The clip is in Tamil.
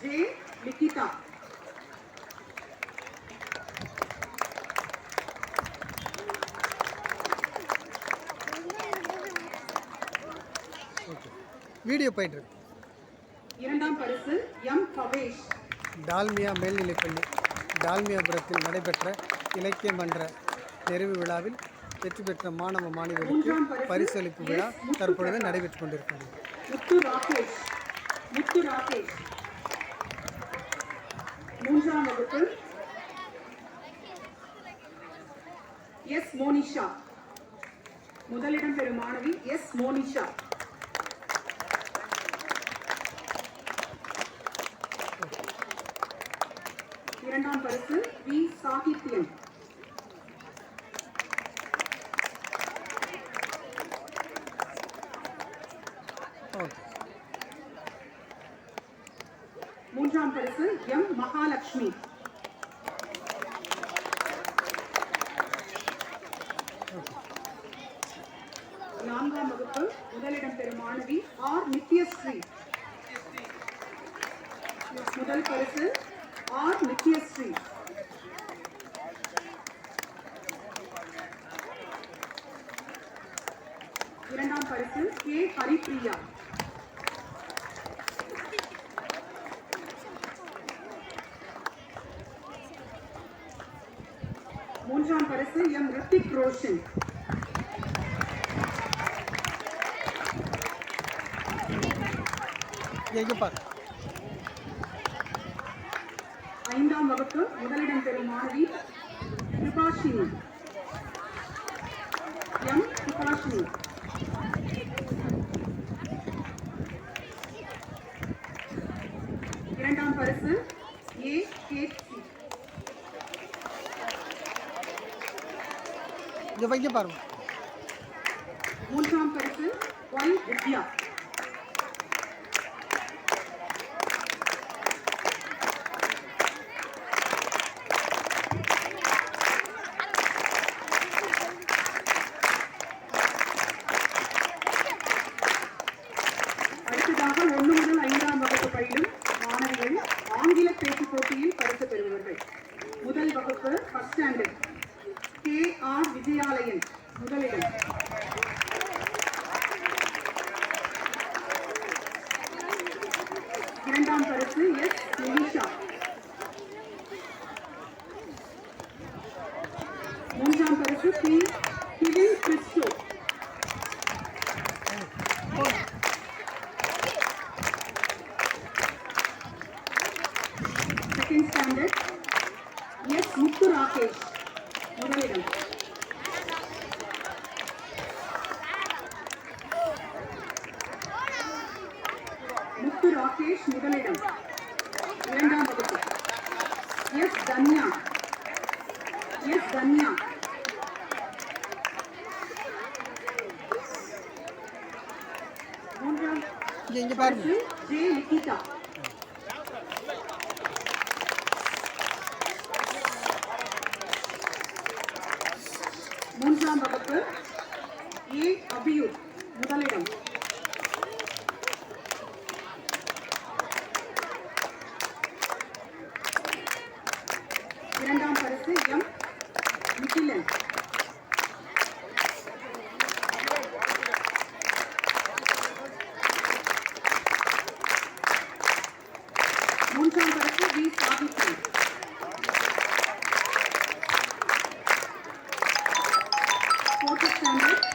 ஜே ஓகே வீடியோ போயிட்டுருக்கு இரண்டாம் பரிசு எம். கவேஷ் டால்மியா மேல்நிலைப்பள்ளி டால்மியாபுரத்தில் நடைபெற்ற இலக்கிய மன்ற நிறைவு விழாவில் வெற்றி பெற்ற மாணவ மாணவிகளுக்கு பரிசளிப்பு விழா தற்பொழுது நடைபெற்றுக் கொண்டிருக்கிறது முத்து ராகேஷ் முத்து ராகேஷ் மூன்றாம் வகுப்பு. எஸ் மோனிஷா. முதலிடம் பெறும் மாணவி எஸ் மோனிஷா. இரண்டாம் பரிசு வி சாகித்யன். Okay. மூன்றாம் பரிசு எம் மகாலட்சுமி. நான்காம் வகுப்பு முதலிடம் பெறும் மாணவி ஆர் நித்யஸ்ரீ. முதல் பரிசு ஆர் நித்யஸ்ரீ. இரண்டாம் பரிசு கே ஹரிப்ரியா. மூன்றாம் பரிசு எம் ரித்திக் ரோஷன் ஐந்தாம் வகுப்பு முதலிடம் பெறும் மாணவி கிருபாஷினி. எம் கிருபாஷினி. இரண்டாம் பரிசு ஏ கேசி இங்கே வைக்க பாருங்க. மூன்றாம் பரிசு ஒய் வித்யா. அடுத்ததாக ஒன்று முதல் ஐந்தாம் வகுப்பு பயிலும் மாணவிகள் ஆங்கில பேச்சுப் போட்டியில் பரிசு பெறுபவர்கள். முதல் வகுப்பு first standard K R Vijayalayan முதலிடம். இரண்டாம் பரிசு எஸ் நிமிஷா மூன்றாம் பரிசு P Kevin Christo. Second standard S Muthu Rakesh. Muthu Rakesh முதலிடம். இரண்டாம் வகுப்பு. எஸ் தன்யா. எஸ் தன்யா. மூன்றாம் ஜே லிகிதா மூன்றாம் வகுப்பு ஏ அபியூர் முதலிடம் இரண்டாம் பரிசு எம் நிகிலன் மூன்றாம் பரிசு வி சாகித்ரி fourth standard